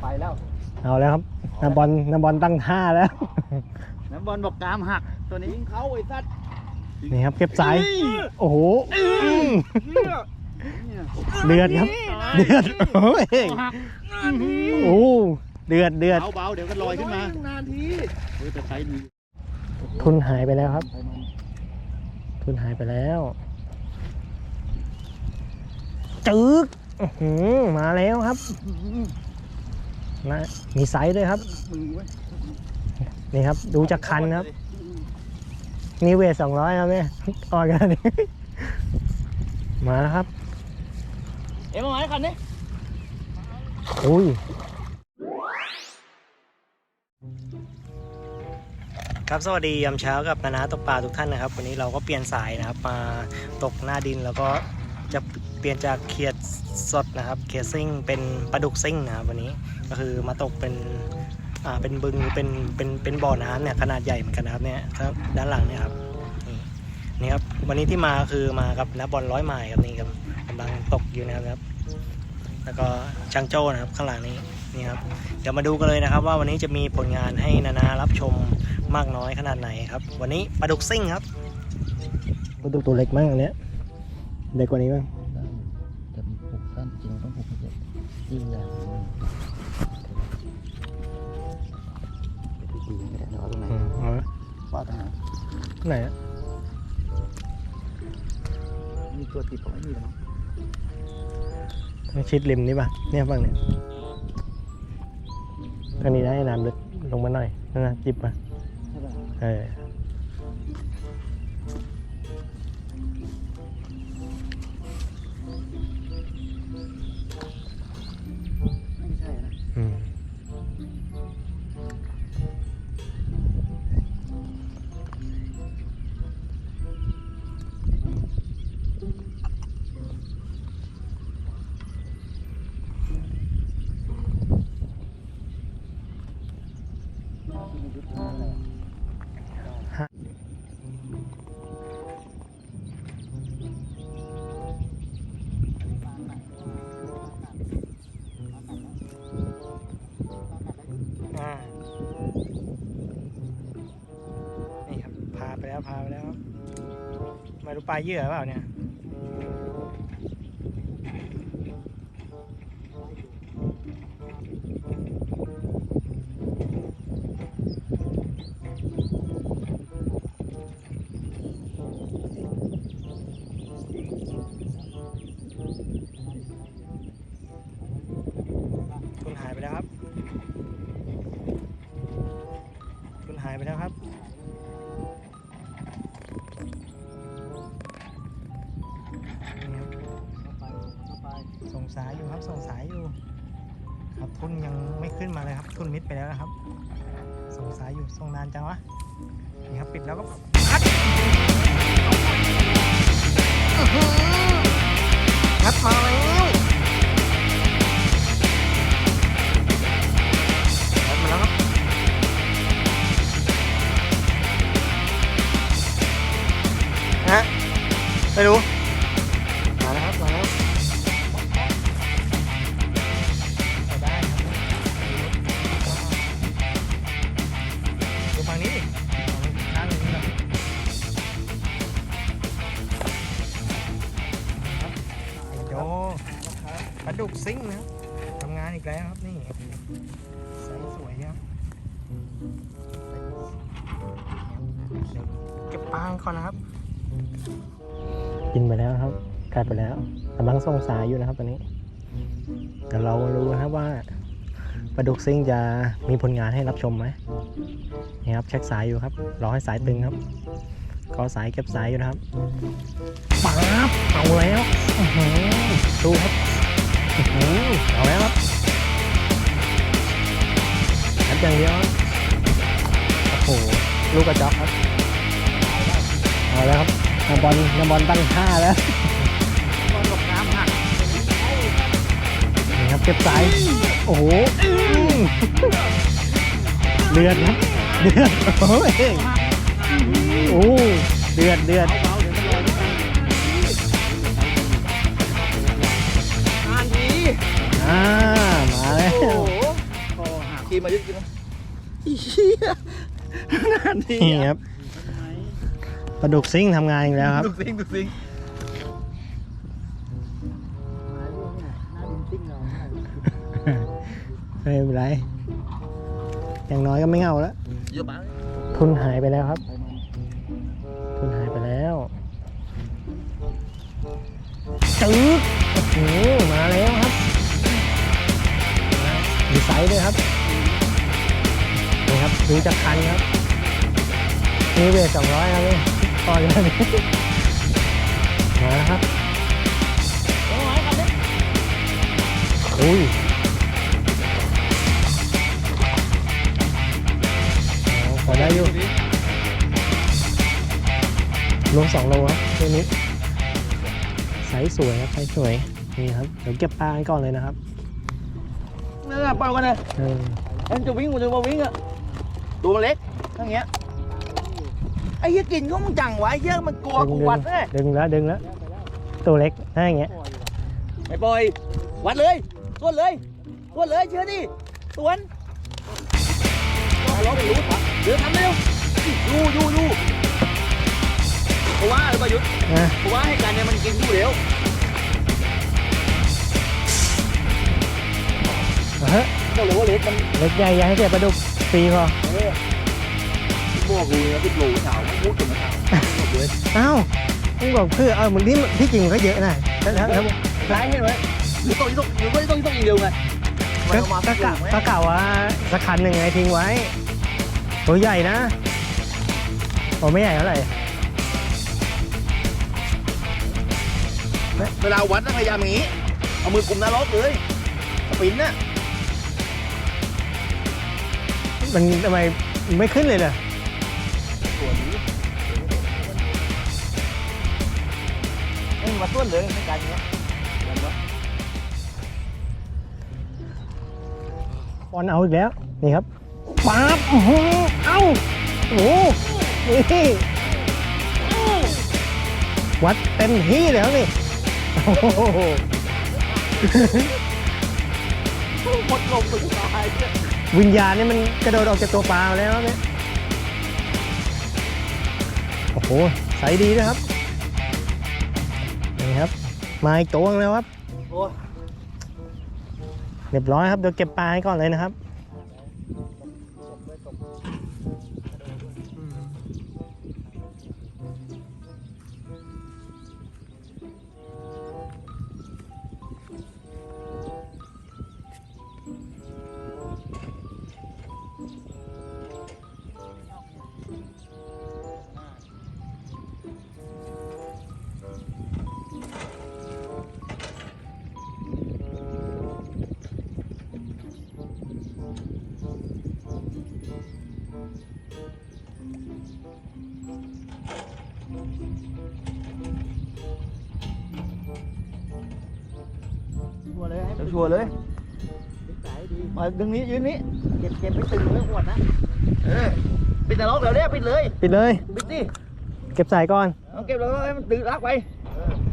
ไปแล้ว เอาแล้วครับนาบอลนาบอลตั้งท่าแล้ว น้ำบอลบอกกรามหักตัวนี้ยิงเขาไอ้สัตว์นี่ครับเก็บสาย โอ้โหอืมเนี่ยเดือดครับ เดือดโอ้ยหักโอ้เดือดเดือดเบาๆเดี๋ยวก็ลอยขึ้นมา นานทีเฮ้ยแต่ไซส์ดีทุนหายไปแล้วครับไปมันทุนหายไปแล้วจึ๊กอื้อหือมาแล้วครับ นะมีไซส์ด้วยครับมือเว้ยนี่ครับดูจากคันครับ นี่เวทสองร้อยครับเนี่ยออกกันนี่มาแล้วครับ เอ็มเอาไหมคันนี้อุ้ยครับสวัสดียามเช้ากับนานาตกปลาทุกท่านนะครับ วันนี้เราก็เปลี่ยนสายนะครับมาตกหน้าดินแล้วก็จะเปลี่ยนจากเขียดสดนะครับ เขียดซิ่งเป็นปลาดุกซิ่งนะครับวันนี้ก็คือมาตกเป็นอ่าเป็นบึงเป็นเป็นเป็นบ่อน้ำเนี่ยขนาดใหญ่เหมือนกันนะครับเนี่ยครับด้านหลังเนี่ยครับนี่นี่ครับวันนี้ที่มาคือมากับนักบอลร้อยไม้ครับนี่ครับกำลังตกอยู่นะครับ แล้วก็ช่างโจ้นะครับข้างหลังนี้นี่ครับเดี๋ยวมาดูกันเลยนะครับ ว่าวันนี้จะมีผลงานให้นานารับชมมากน้อยขนาดไหนครับ วันนี้ปลาดุกซิ่งครับปลาดุกตัวเล็กมากอันเนี้ยเล็กกว่านี้มั้ง จ็บยิ่งใหญ่ดีก็ได้เราเอาตรงไหนมเอาละฟาดตรงไหนไหนอะมีตัวติดของไอ้นี่เหรอต้องชิดริมนี่ป่ะเนี่ยฝั่งเนี้ยทางนี้ได้น้ำลึกลงมาหน่อยนั่นนะจิบมาใช่ป่ะเออ ไม่รู้ปลาเหยื่อเปล่าเนี่ย ครับทุนยังไม่ขึ้นมาเลยครับทุนมิดไปแล้วนะครับ สงสายอยู่ส่งนานจังวะนี่ครับปิดแล้วก็พัดพัดมาแล้วงัดมาแล้วครับฮะไม่รู้ ปลาก่อนนะครับ กินไปแล้วครับกัดไปแล้วกำลังส่งสายอยู่นะครับตอนนี้เดี๋ยวเรามารู้นะครับว่าปลาดุกซิ่งจะมีผลงานให้รับชมไหมนี่ครับเช็คสายอยู่ครับรอให้สายตึงครับก็สายเก็บสายอยู่นะครับป๊าบเอาแล้วอื้อหือดูครับอื้อหือเอาแล้วครับอัดอย่างเดียวครับโอ้โหลูกกระจอกครับ เอาแล้วครับนาบอลนาบอลตั้งท่าแล้วบอลบอกกรามหักนี่ครับเก็บสาย โอ้โหอืมเดือดครับเดือดโอ้ยโอ้เดือดเดือดเบาๆเดี๋ยวก็ลอยขึ้นมานานทีอ่ามาแล้วโอ้โหกินมายึดกินมาเฮียนานทีนี่ครับ ปลาดุกซิ่งทำงานอีกแล้วครับ ดูซิงดูซิงไม่เป็นไร อย่างน้อยก็ไม่เหงาแล้ว เยอะมากทุนหายไปแล้วครับ ทุนหายไปแล้วจึ๊กโอ้โหมาแล้วครับมีไซส์ด้วยครับ นี่ครับดูจากคันครับมีเวทสองร้อยครับนี่ พอแล้วนี่มาแล้วครับอุ้ยอ๋อพอได้อยู่รวมสองโลครับตัวนี้ไซส์สวยครับไซส์สวย นี่ครับ เดี๋ยวเก็บปลากันก่อนเลยนะครับนั่นน่ะเปล่ากันเลยเออเอ็นจะวิ่งมันจะมาวิ่งอะตัวมันเล็กทั้งเงี้ยไอ้เหี้ยกินก็มึงจังไวะไอ้เหี้ยมันกลัวกูวัดแน่ดึงแล้วดึงแล้ว ตัวเล็กถ้าอย่างเงี้ยไม่ปล่อย วัดเลยสวนเลยสวนเลยเชื่อดิสวนเราไม่รู้ปะเดี๋ยวทำเร็วยูยูยูเพราะว่าอะไรประยุทธ์นะเพราะว่าให้การเนี่ยมันกินอยู่เร็วเอาเฮ้ย ก็เลยว่าเล็กมันเล็กใหญ่อย่าให้เสียปลาดุกฟรีพอ เออ บอกกูนะที่โหลเฉาไม่พูดถึงเฉาหมดเลยอ้าวต้องบอกเพื่อเอาเหมือนที่ที่จริงมันก็เยอะนะถ้าถ้าถ้าร้ายเห็นไหมหรือต้องต้องหรือว่าต้องต้องอีกเร็วไงก็ก็กะก็กะว่าสักคันหนึ่งไงทิ้งไว้ ตัวใหญ่นะโอ้ไม่ใหญ่เท่าไหร่เวลาวัดต้องพยายามอย่างนี้ เอามือกลุ่มหน้าล็อกเลยสปินน่ะมันทำไมไม่ขึ้นเลยเหรอ ไม่มีมาต้วนเลยในการอย่างเงี้ยบอลเอาอีกแล้ว นี่ครับป๊าบอื้อหือเอ้าโอ้โหนี่วัดเต็มที่เลยครับนี่โอ้โหหมดลมสุดท้ายเนี่ยวิญญาณนี่มันกระโดดออกจากตัวปลามาแล้วครับเนี่ยโอ้โหใสดีด้วยครับนี่ครับ มาอีกตัวหนึ่งแล้วครับโอ้ยเรียบร้อยครับ เดี๋ยวเก็บปลาให้ก่อนเลยนะครับ ร์เลยชัวร์เลยมาดึงนี้ยืนนี้เก็บเก็บไม่ตึงไม่หวดนะเออปิดแต่ล็อกเดี๋ยวเนี้ปิดเลยปิดเลย ปิดสิเก็บสายก่อนเอาเก็บแล้วให้มันตึงลากไป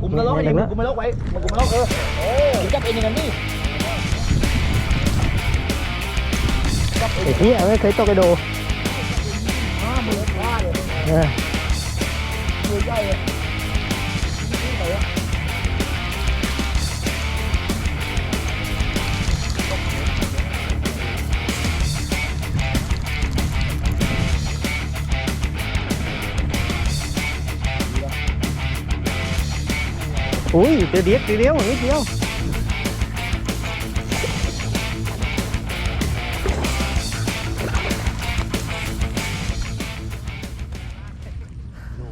กลุ่มตะล็อกให้ดีกลุ่มตะล็อกไว้มากลุ่มตะล็อกเออเออจับเองอย่างนี้จับเองไอ้ที่ไม่เคยตกกระโดดอ้ามือพลาดเลยเออมือใหญ่เลย อุ้ยเดี๋ยวเดียวเดี๋ยวเดียวนิดเดียว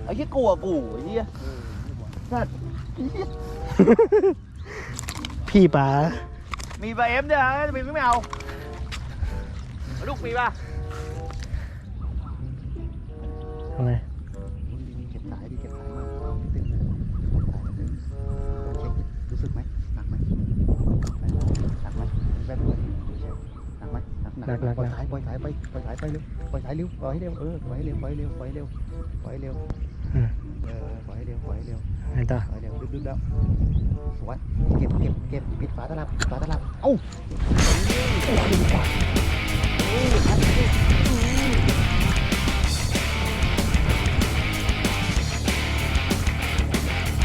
ไอ้ยี่กลัวกูไอ้เหี้ยสัตว์พี่ป๋ามีใบเอ็มด้วยฮะมีไม่เอา ลูกมีป่ะทำไม lạc lạc lạc. Quay phải quay quay phải quay liêu quay phải liêu quay liêu. Ừ quay liêu quay liêu quay liêu quay liêu. Ừ. Ờ, quay liêu quay liêu. Anh ta. Quay liêu đứng đứng đó. Quay เก็บเก็บเก็บปิดฝาตลับฝาตลับเอ้า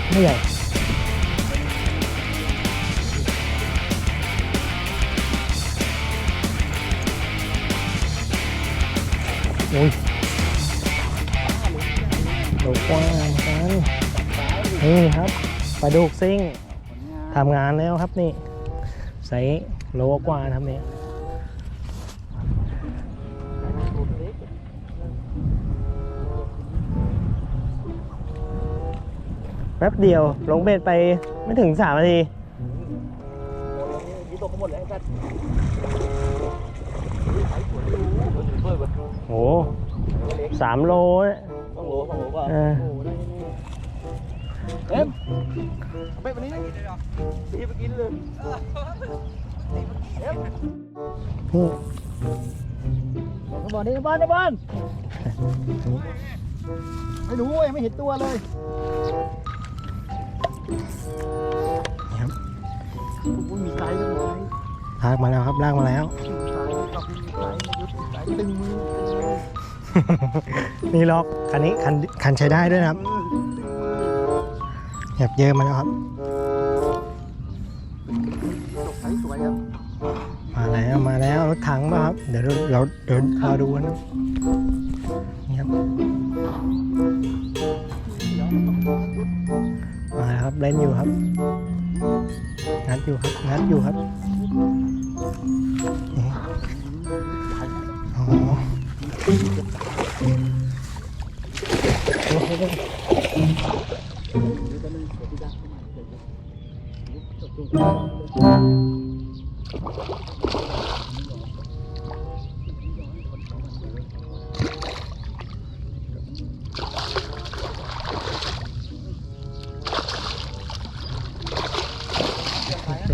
ไม่ใหญ่ อุ้ยโลกว้างกันนี่ครับปลาดุกซิ่งทำงานแล้วครับนี่ ใส่โลกว่านะครับนี่แป๊บเดียว ลงเบ็ดไปไม่ถึงสามนาทีนี่ตกหมดเลยไอ้สัตว์ โหสามโลเนี่ยต้องโหลต้องโหลกว่าเออเอ็มเอาไปวันนี้พี่ไปกินเลยเอ็มนี่น้ำบอลนี่น้ำบอลน้ำบอลไม่รู้ยังไม่เห็นตัวเลยครับโอ้ยมีไซส์ด้วยลากมาแล้วครับลากมาแล้ว ตึงมือนี่ล็อกคันนี้คันคันใช้ได้ด้วยนะครับแบบเยอะมาแล้วครับจบไซส์สวยครับมาแล้วมาแล้วรถถังมาครับ เดี๋ยวเราเราเดินรอดูกันนะนี่ครับมาแล้วครับเล่นอยู่ครับ งัดอยู่ครับงัดอยู่ครับนี่อ๋อเ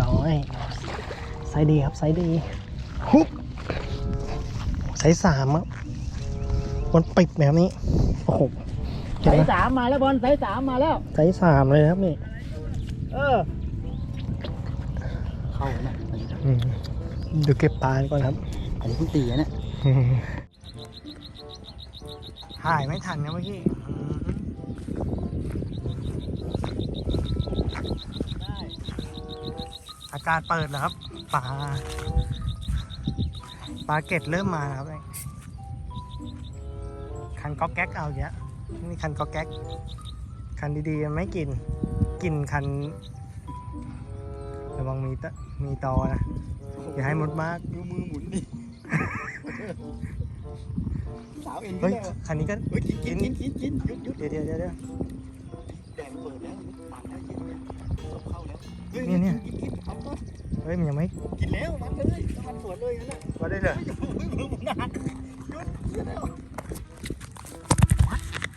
ร้อยไซส์ดีครับไซส์ดี ไซส์สามครับบนปิดแบบนี้ โอ้โหเห็นไซไหมส์สามมาแล้วบอลไซส์สามมาแล้วไซส์สามเลยครับนี่ เออ เข้าแล้วนะอืมเดี๋ยวเก็บปลาก่อนครับ อันนี้เพิ่งตีนะเนี่ยถ่ายไม่ทันนะเมื่อกี้อากาศเปิดแล้วครับปลา ปลาเกตเริ่มมาแล้วครับนี่คันก๊อกแก๊กเอาเยอะนี่คันก๊อกแก๊ก คันดีๆไม่กิน กินคันระวังมีตะมีตอนะ อย่าให้หมดมากดูมือหมุนดิสาวเอ็นเฮ้ยแก้วคันนี้ก็เฮ้ยกินกินกินกินกินหยุดหยุดเดี๋ยวเดี๋ยวเดี๋ยวเดี๋ยวแดงเปิดแล้วปากแล้วกินเลยศพเข้าแล้วฮ้เนี่ยเนี่ยกินกิน เอาต้นเฮ้ยมันยังไม่กินแล้วมันเลยมันสวนเลยนั่นแหละว่าได้เลยมือมือหมุนนานหยุดหยุดแล้ว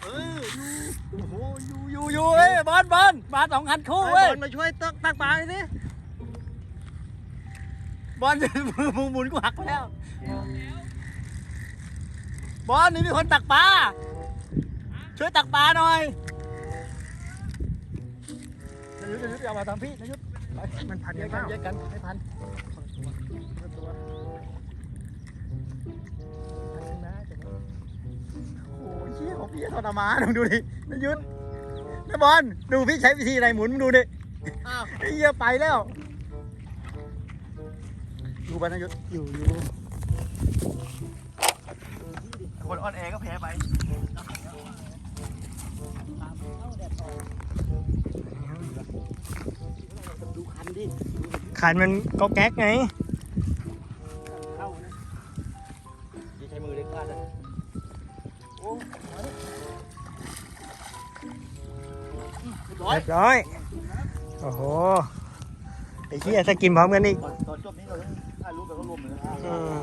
เอออยู่โอ้โหอยู่อยู่อยู่เอ้ยบอลบอลมาสองคันคู่เว้ยมาช่วยตักตักปลาหน่อยสิบอลมือมือหมุนกูหักไปแล้วบอลนี่มีคนตักปลาช่วยตักปลาหน่อยนายยุทธนายยุทธเอามาทำพี่นายยุทธไป มันพันแยกันกเปกันล่าแยกกันไม่ทันโอ้ยเชี่ยของพี่ทรมานมึงดูดินายยุทธนายบอลดูพี่ใช้วิธีอะไรหมุนมึงดูดิอ้าวไอ้เหี้ยไปแล้วดูไปนายยุทธอยู่อยู่คนอ่อนแอก็แพ้ไปดูคันดิ ขันมันก็แก๊กไงเข้านะดีใช้มือเล็กพลาดนะโอ้มาดิอืมเรียบร้อยเรียบร้อย โอ้โห ไอ้เหี้ยจะกินพร้อมกันอีกตอนตอนจบนี้เราต้องถ่ายรูปแบบก็รวมเลยนะอืม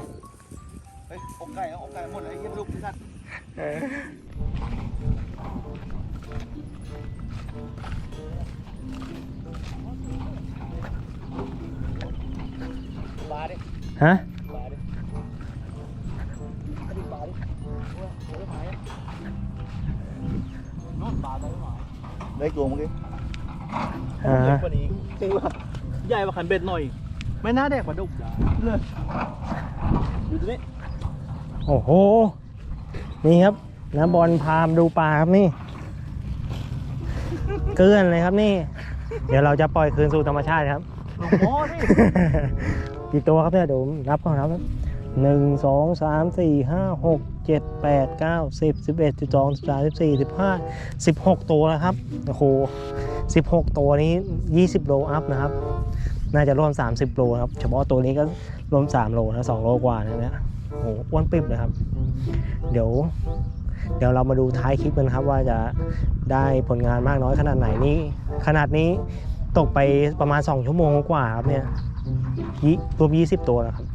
เฮ้ยอกไก่เอาอกไก่หมดเลยไอ้เหี้ยลูกที่นั่นเออปลาดิ ฮะปลาดิมาดิปลาดิโอ้ยโอ้ยหมายอะนู่นปลาไปหมายได้ตัวเมื่อกี้อ่าเล็กกว่านี้จริงป่ะใหญ่กว่าขันเบ็ดหน่อย ไม่น่าแดกปลาดุกเลยอยู่ตรงนี้โอ้โห นี่ครับน้ำบอลพามดูปลาครับนี่ก เกลื่อนเลยครับนี่ เดี๋ยวเราจะปล่อยคืนสู่ธรรมชาติครับหลวงพ่อนี่กี่ตัวครับเนี่ยเดี๋ยวผมนับก่อนครับหนึ่งสองสามสี่ห้าหกเจ็ดแปดเก้าสิบสิบเอ็ดสิบสองสิบสามสิบสี่สิบห้าสิบหกตัวแล้วครับโอ้โหสิบหกตัวนี้ยี่สิบโลอัพนะครับ น่าจะรวมสามสิบโลครับ เฉพาะตัวนี้ก็รวมสามโลนะสองโลกว่านะเนี่ยโอ้โหอ้วนปิ๊บเลยครับ เดี๋ยว เดี๋ยวเรามาดูท้ายคลิปกันครับว่าจะได้ผลงานมากน้อยขนาดไหนนี่ขนาดนี้ตกไปประมาณ 2 ชั่วโมงกว่าครับเนี่ยยี่รวม20 ตัวแล้วครับ